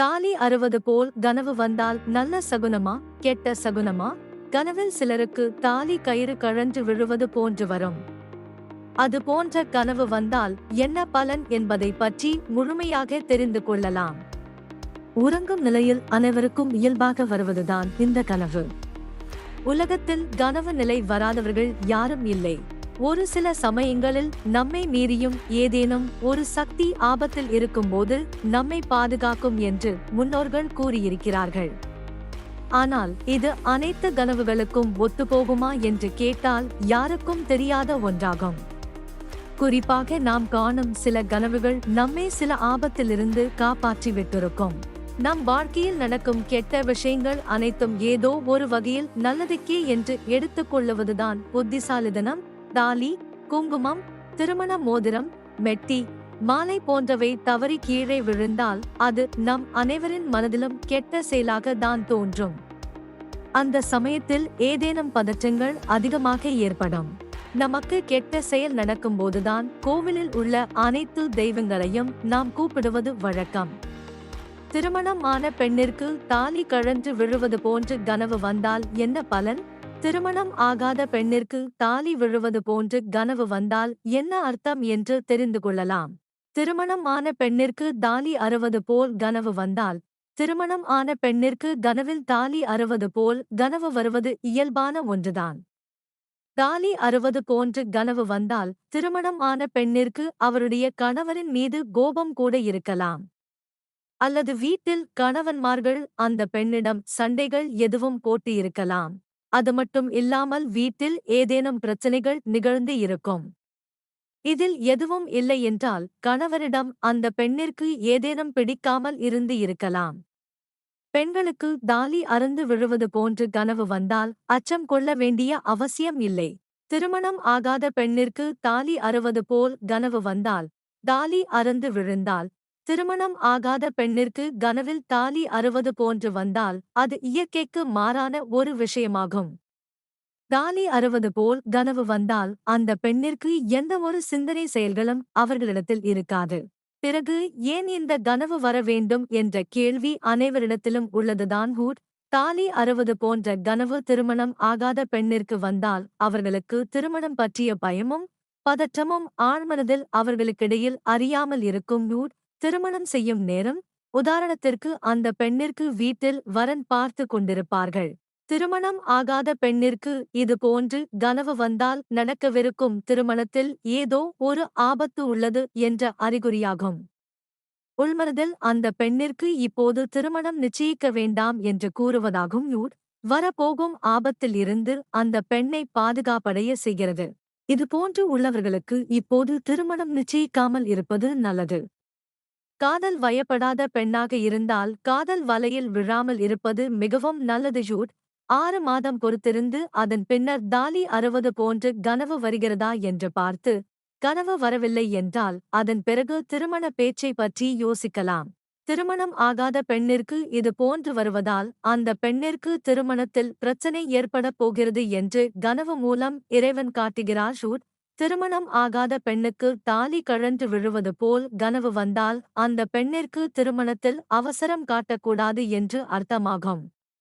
தாலி அறுவது போல் கனவு வந்தால் நல்ல சகுனமா கெட்ட சகுனமா? கனவில் சிலருக்கு தாலி கயிறு கழன்று விழுவது போன்று வரும். அது போன்ற கனவு வந்தால் என்ன பலன் என்பதை பற்றி முழுமையாக தெரிந்து கொள்ளலாம். உறங்கும் நிலையில் அனைவருக்கும் இயல்பாக வருவதுதான் இந்த கனவு. உலகத்தில் கனவு நிலை வராதவர்கள் யாரும் இல்லை. ஒரு சில சமயங்களில் நம்மை மீறியும் ஏதேனும் ஒரு சக்தி ஆபத்தில் இருக்கும்போது நம்மை பாதுகாக்கும் என்று முன்னோர்கள் கூறியிருக்கிறார்கள். ஆனால் இது அனைத்து கனவுகளுக்கும் ஒத்துப்போகுமா என்று கேட்டால் யாருக்கும் தெரியாத ஒன்றாகும். குறிப்பாக நாம் காணும் சில கனவுகள் நம்மை சில ஆபத்திலிருந்து காப்பாற்றி விட்டிருக்கும் நம் வாழ்க்கையில் நடக்கும் கெட்ட விஷயங்கள் அனைத்தும் ஏதோ ஒரு வகையில் நல்லதுக்கே என்று எடுத்துக்கொள்ளுவதுதான் புத்திசாலிதனம் தாலி குங்குமம் திருமண மோதிரம் மெட்டி மாலை போன்றவை தவறி கீழே விழுந்தால் அது நம் அனைவரின் மனதிலும் கெட்ட செயலாக தான் தோன்றும். அந்த சமயத்தில் ஏதேனும் பதற்றங்கள் அதிகமாக ஏற்படும். நமக்கு கெட்ட செயல் நடக்கும்போதுதான் கோவிலில் உள்ள அனைத்து தெய்வங்களையும் நாம் கூப்பிடுவது வழக்கம். திருமணம் ஆன பெண்ணிற்கு தாலி கழன்று விழுவது போன்று கனவு வந்தால் என்ன பலன்? திருமணம் ஆகாத பெண்ணிற்கு தாலி விழுவது போன்று கனவு வந்தால் என்ன அர்த்தம் என்று தெரிந்து கொள்ளலாம். திருமணம் ஆன பெண்ணிற்கு தாலி அறுவது போல் கனவு வந்தால் திருமணம் ஆன பெண்ணிற்கு கனவில் தாலி அறுவது போல் கனவு வருவது இயல்பான ஒன்றுதான். தாலி அறுவது போன்று கனவு வந்தால் திருமணம் ஆன பெண்ணிற்கு அவருடைய கணவரின் மீது கோபம் கூட இருக்கலாம். அல்லது வீட்டில் கணவன்மார்கள் அந்த பெண்ணிடம் சண்டைகள் எதுவும் போட்டியிருக்கலாம் இருக்கலாம் அது மட்டும் இல்லாமல் வீட்டில் ஏதேனும் பிரச்சனைகள் நிகழ்ந்து இருக்கும். இதில் எதுவும் இல்லை என்றால் கணவரிடம் அந்த பெண்ணிற்கு ஏதேனும் பிடிக்காமல் இருந்து இருக்கலாம். பெண்களுக்கு தாலி அறந்து விழுவது போன்று கனவு வந்தால் அச்சம் கொள்ள வேண்டிய அவசியம் இல்லை. திருமணம் ஆகாத பெண்ணிற்கு தாலி அறுவது போல் கனவு வந்தால் தாலி அறந்து விழுந்தால் திருமணம் ஆகாத பெண்ணிற்கு கனவில் தாலி அறுவது போன்று வந்தால் அது இயற்கைக்கு மாறான ஒரு விஷயமாகும். தாலி அறுவது போல் கனவு வந்தால் அந்த பெண்ணிற்கு எந்த ஒரு சிந்தனை செயல்களும் அவர்களிடத்தில் இருக்காது. பிறகு ஏன் இந்த கனவு வர வேண்டும் என்ற கேள்வி அனைவரிடத்திலும் உள்ளதுதான் ஹூட். தாலி அறுவது போன்ற கனவு திருமணம் ஆகாத பெண்ணிற்கு வந்தால் அவர்களுக்கு திருமணம் பற்றிய பயமும் பதற்றமும் ஆழ்மனதில் அவர்களுக்கிடையில் அறியாமல் இருக்கும் நூட் திருமணம் செய்யும் நேரம் உதாரணத்திற்கு அந்த பெண்ணிற்கு வீட்டில் வரன் பார்த்து கொண்டிருப்பார்கள். திருமணம் ஆகாத பெண்ணிற்கு இது போன்று கனவு வந்தால் நடக்கவிருக்கும் திருமணத்தில் ஏதோ ஒரு ஆபத்து உள்ளது என்ற அறிகுறியாகும். உள்மனதில் அந்த பெண்ணிற்கு இப்போது திருமணம் நிச்சயிக்க வேண்டாம் என்று கூறுவதாகும். யூட் வரப்போகும் ஆபத்தில் இருந்து அந்த பெண்ணை பாதுகாப்படைய செய்கிறது. இதுபோன்று உள்ளவர்களுக்கு இப்போது திருமணம் நிச்சயிக்காமல் இருப்பது நல்லது. காதல் வயப்படாத பெண்ணாக இருந்தால் காதல் வலையில் விழாமல் இருப்பது மிகவும் நல்லது ஜூட். ஆறு மாதம் பொறுத்திருந்து அதன் பின்னர் தாலி அறுவது போன்று கனவு வருகிறதா என்று பார்த்து கனவு வரவில்லை என்றால் அதன் பிறகு திருமண பேச்சை பற்றி யோசிக்கலாம். திருமணம் ஆகாத பெண்ணிற்கு இது போன்று வருவதால் அந்த பெண்ணிற்கு திருமணத்தில் பிரச்சனை ஏற்படப் போகிறது என்று கனவு மூலம் இறைவன் காட்டுகிறார் ஷூட் திருமணம் ஆகாத பெண்ணுக்கு தாலி கழன்று விழுவது போல் கனவு வந்தால் அந்த பெண்ணிற்கு திருமணத்தில் அவசரம் காட்டக்கூடாது என்று அர்த்தமாகும்.